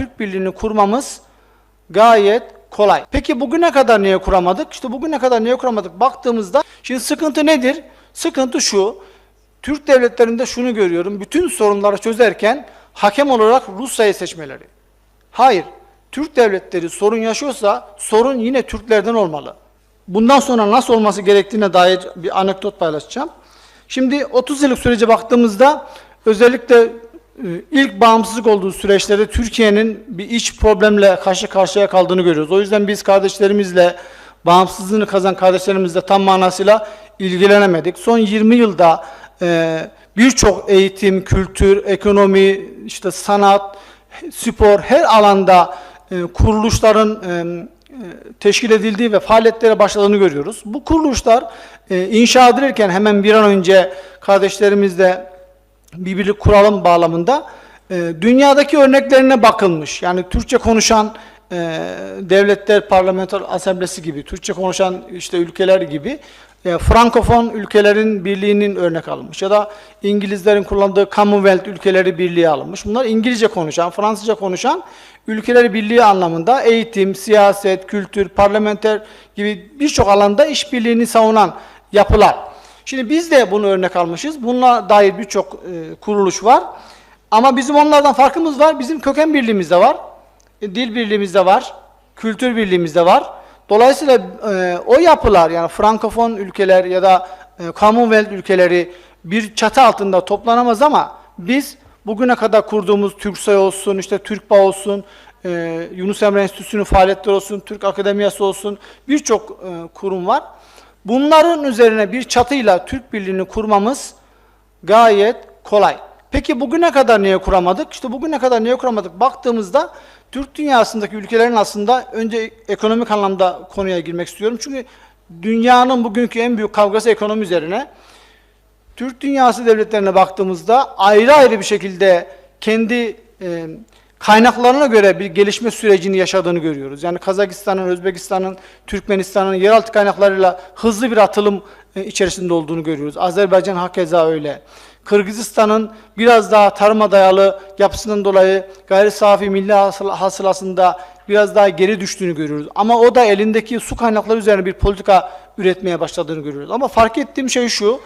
Türk Birliği'ni kurmamız gayet kolay. Peki bugüne kadar niye kuramadık? İşte bugüne kadar niye kuramadık? Baktığımızda şimdi sıkıntı nedir? Sıkıntı şu. Türk devletlerinde şunu görüyorum. Bütün sorunları çözerken hakem olarak Rusya'yı seçmeleri. Hayır. Türk devletleri sorun yaşıyorsa sorun yine Türklerden olmalı. Bundan sonra nasıl olması gerektiğine dair bir anekdot paylaşacağım. Şimdi 30 yıllık sürece baktığımızda özellikle ilk bağımsızlık olduğu süreçlerde Türkiye'nin bir iç problemle karşı karşıya kaldığını görüyoruz. O yüzden biz kardeşlerimizle, bağımsızlığını kazan kardeşlerimizle tam manasıyla ilgilenemedik. Son 20 yılda e, birçok eğitim, kültür, ekonomi, işte sanat, spor her alanda e, kuruluşların e, teşkil edildiği ve faaliyetlere başladığını görüyoruz. Bu kuruluşlar inşa edilirken hemen bir an önce kardeşlerimizle bir birlik kuralım bağlamında e, dünyadaki örneklerine bakılmış. Yani Türkçe konuşan e, devletler parlamenter asamblesi gibi, Türkçe konuşan işte ülkeler gibi e, Frankofon ülkelerin birliğinin örnek alınmış ya da İngilizlerin kullandığı Commonwealth ülkeleri birliği alınmış. Bunlar İngilizce konuşan, Fransızca konuşan ülkeleri birliği anlamında eğitim, siyaset, kültür, parlamenter gibi birçok alanda işbirliğini savunan yapılar. Şimdi biz de bunu örnek almışız. Bununla dair birçok e, kuruluş var. Ama bizim onlardan farkımız var. Bizim köken birliğimiz de var. E, dil birliğimiz de var. Kültür birliğimiz de var. Dolayısıyla e, o yapılar yani Frankofon ülkeler ya da e, Commonwealth ülkeleri bir çatı altında toplanamaz ama biz bugüne kadar kurduğumuz TÜRKSAY olsun, işte TÜRKBA olsun, e, Yunus Emre Enstitüsü'nün faaliyetleri olsun, Türk Akademiyası olsun birçok e, kurum var. Bunların üzerine bir çatıyla Türk Birliği'ni kurmamız gayet kolay. Peki bugüne kadar niye kuramadık? İşte bugüne kadar niye kuramadık? Baktığımızda Türk dünyasındaki ülkelerin aslında önce ekonomik anlamda konuya girmek istiyorum. Çünkü dünyanın bugünkü en büyük kavgası ekonomi üzerine. Türk dünyası devletlerine baktığımızda ayrı ayrı bir şekilde kendi e, kaynaklarına göre bir gelişme sürecini yaşadığını görüyoruz. Yani Kazakistan'ın, Özbekistan'ın, Türkmenistan'ın yeraltı kaynaklarıyla hızlı bir atılım e, içerisinde olduğunu görüyoruz. Azerbaycan hakeza öyle. Kırgızistan'ın biraz daha tarıma dayalı yapısından dolayı gayri safi milli hasıl- hasılasında biraz daha geri düştüğünü görüyoruz. Ama o da elindeki su kaynakları üzerine bir politika üretmeye başladığını görüyoruz. Ama fark ettiğim şey şu,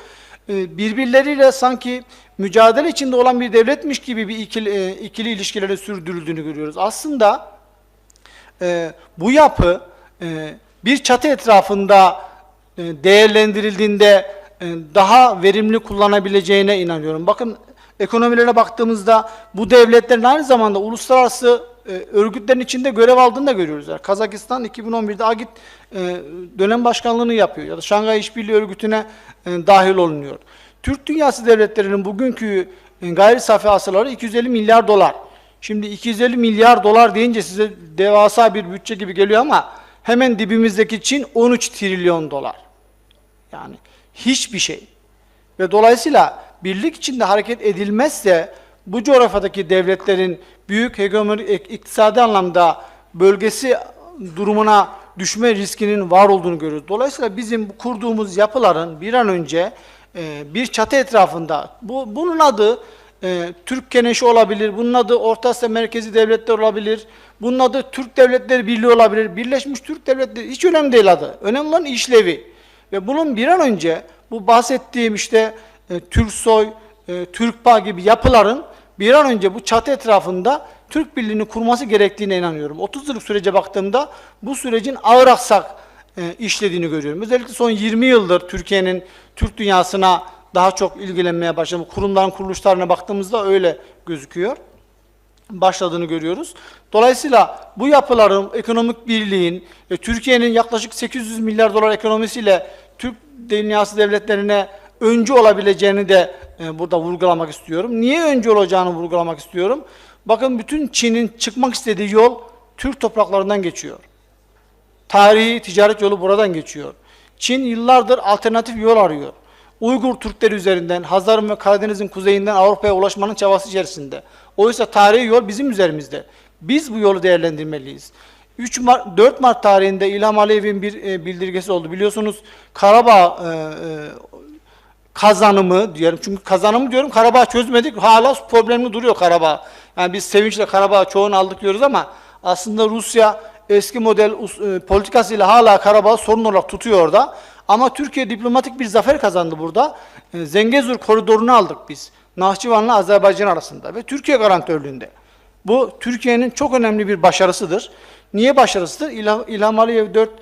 birbirleriyle sanki mücadele içinde olan bir devletmiş gibi bir ikili, e, ikili ilişkileri sürdürüldüğünü görüyoruz. Aslında e, bu yapı e, bir çatı etrafında e, değerlendirildiğinde e, daha verimli kullanabileceğine inanıyorum. Bakın ekonomilerine baktığımızda bu devletlerin aynı zamanda uluslararası e, örgütlerin içinde görev aldığını da görüyoruz. Yani Kazakistan 2011'de AGİT e, dönem başkanlığını yapıyor ya da Şangay İşbirliği Örgütü'ne e, dahil olunuyor. Türk dünyası devletlerinin bugünkü gayri safi hasıları 250 milyar dolar. Şimdi 250 milyar dolar deyince size devasa bir bütçe gibi geliyor ama hemen dibimizdeki Çin 13 trilyon dolar. Yani hiçbir şey. Ve dolayısıyla birlik içinde hareket edilmezse bu coğrafyadaki devletlerin büyük hegemonik ik- iktisadi anlamda bölgesi durumuna düşme riskinin var olduğunu görüyoruz. Dolayısıyla bizim kurduğumuz yapıların bir an önce e, bir çatı etrafında, bu bunun adı e, Türk Keneşi olabilir, bunun adı Orta Asya Merkezi Devletler olabilir, bunun adı Türk Devletleri Birliği olabilir, Birleşmiş Türk Devletleri, hiç önemli değil adı. Önemli olan işlevi. Ve bunun bir an önce bu bahsettiğim işte e, Türksoy, e, Türkba gibi yapıların bir an önce bu çatı etrafında Türk Birliği'ni kurması gerektiğine inanıyorum. 30 yıllık sürece baktığımda bu sürecin ağır aksak e, işlediğini görüyorum. Özellikle son 20 yıldır Türkiye'nin Türk dünyasına daha çok ilgilenmeye başlamış. Kurumların kuruluşlarına baktığımızda öyle gözüküyor başladığını görüyoruz. Dolayısıyla bu yapıların ekonomik birliğin ve Türkiye'nin yaklaşık 800 milyar dolar ekonomisiyle Türk dünyası devletlerine öncü olabileceğini de e, burada vurgulamak istiyorum. Niye öncü olacağını vurgulamak istiyorum. Bakın bütün Çin'in çıkmak istediği yol Türk topraklarından geçiyor. Tarihi ticaret yolu buradan geçiyor. Çin yıllardır alternatif yol arıyor. Uygur Türkleri üzerinden, Hazar'ın ve Karadeniz'in kuzeyinden Avrupa'ya ulaşmanın çabası içerisinde. Oysa tarihi yol bizim üzerimizde. Biz bu yolu değerlendirmeliyiz. 3 Mart, 4 Mart tarihinde İlham Aliyev'in bir e, bildirgesi oldu. Biliyorsunuz Karabağ e, kazanımı diyorum. Çünkü kazanımı diyorum Karabağ çözmedik. Hala problemli duruyor Karabağ. Yani biz sevinçle Karabağ çoğunu aldık diyoruz ama aslında Rusya eski model e, politikasıyla hala Karabağ sorun olarak tutuyor orada. Ama Türkiye diplomatik bir zafer kazandı burada. E, Zengezur koridorunu aldık biz. Nahçıvan'la Azerbaycan arasında ve Türkiye garantörlüğünde. Bu Türkiye'nin çok önemli bir başarısıdır. Niye başarısıdır? İlham, İlham Aliyev 4 e,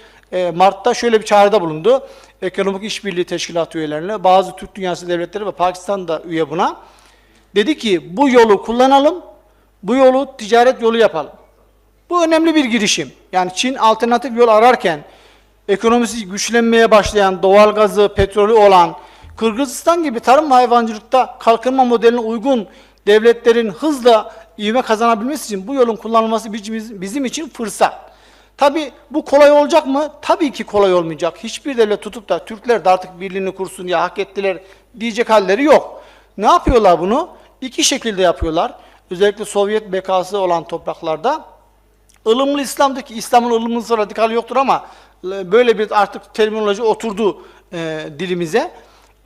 Mart'ta şöyle bir çağrıda bulundu. Ekonomik İşbirliği Teşkilatı üyelerine, bazı Türk dünyası devletleri ve Pakistan da üye buna. Dedi ki bu yolu kullanalım, bu yolu ticaret yolu yapalım. Bu önemli bir girişim. Yani Çin alternatif yol ararken ekonomisi güçlenmeye başlayan, doğalgazı, petrolü olan Kırgızistan gibi tarım ve hayvancılıkta kalkınma modeline uygun devletlerin hızla ivme kazanabilmesi için bu yolun kullanılması bizim, bizim için fırsat. Tabi bu kolay olacak mı? Tabii ki kolay olmayacak. Hiçbir devlet tutup da Türkler de artık birliğini kursun ya hak ettiler diyecek halleri yok. Ne yapıyorlar bunu? İki şekilde yapıyorlar. Özellikle Sovyet bekası olan topraklarda ılımlı İslam'daki İslam'ın ılımlısı radikal yoktur ama böyle bir artık terminoloji oturdu e, dilimize.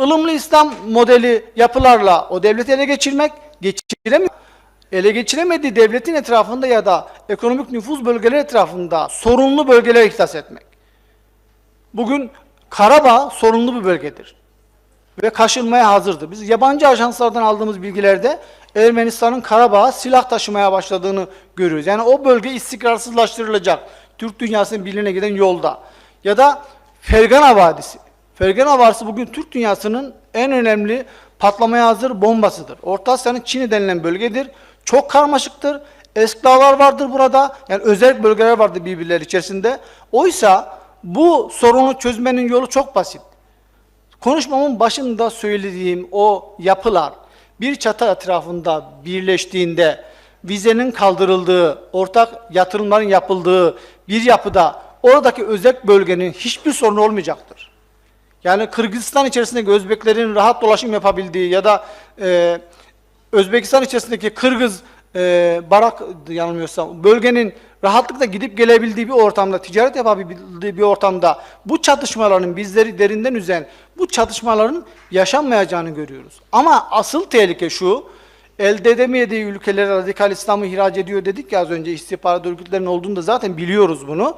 Ilımlı İslam modeli yapılarla o devleti ele geçirmek, geçiremiyor. Ele geçiremediği devletin etrafında ya da ekonomik nüfuz bölgeleri etrafında sorunlu bölgelere ihtas etmek. Bugün Karabağ sorunlu bir bölgedir ve kaşınmaya hazırdı. Biz yabancı ajanslardan aldığımız bilgilerde Ermenistan'ın Karabağ'a silah taşımaya başladığını görüyoruz. Yani o bölge istikrarsızlaştırılacak. Türk dünyasının birliğine giden yolda. Ya da Fergana Vadisi. Fergana Vadisi bugün Türk dünyasının en önemli patlamaya hazır bombasıdır. Orta Asya'nın Çin'i denilen bölgedir. Çok karmaşıktır. Esklavalar vardır burada. Yani özel bölgeler vardır birbirleri içerisinde. Oysa bu sorunu çözmenin yolu çok basit. Konuşmamın başında söylediğim o yapılar bir çatı etrafında birleştiğinde vizenin kaldırıldığı, ortak yatırımların yapıldığı bir yapıda oradaki özel bölgenin hiçbir sorunu olmayacaktır. Yani Kırgızistan içerisindeki Özbeklerin rahat dolaşım yapabildiği ya da e, Özbekistan içerisindeki Kırgız e, Barak yanılmıyorsam bölgenin rahatlıkla gidip gelebildiği bir ortamda, ticaret yapabildiği bir ortamda bu çatışmaların bizleri derinden üzen bu çatışmaların yaşanmayacağını görüyoruz. Ama asıl tehlike şu, elde edemediği ülkelere radikal İslam'ı ihraç ediyor dedik ya az önce istihbarat örgütlerinin olduğunu da zaten biliyoruz bunu.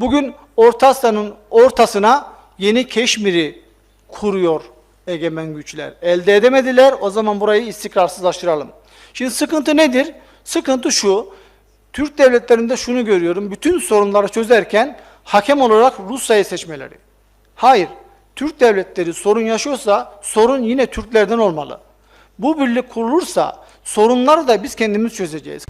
Bugün Orta Asya'nın ortasına yeni Keşmir'i kuruyor egemen güçler. Elde edemediler, o zaman burayı istikrarsızlaştıralım. Şimdi sıkıntı nedir? Sıkıntı şu, Türk devletlerinde şunu görüyorum, bütün sorunları çözerken hakem olarak Rusya'yı seçmeleri. Hayır, Türk devletleri sorun yaşıyorsa sorun yine Türklerden olmalı. Bu birlik kurulursa sorunları da biz kendimiz çözeceğiz.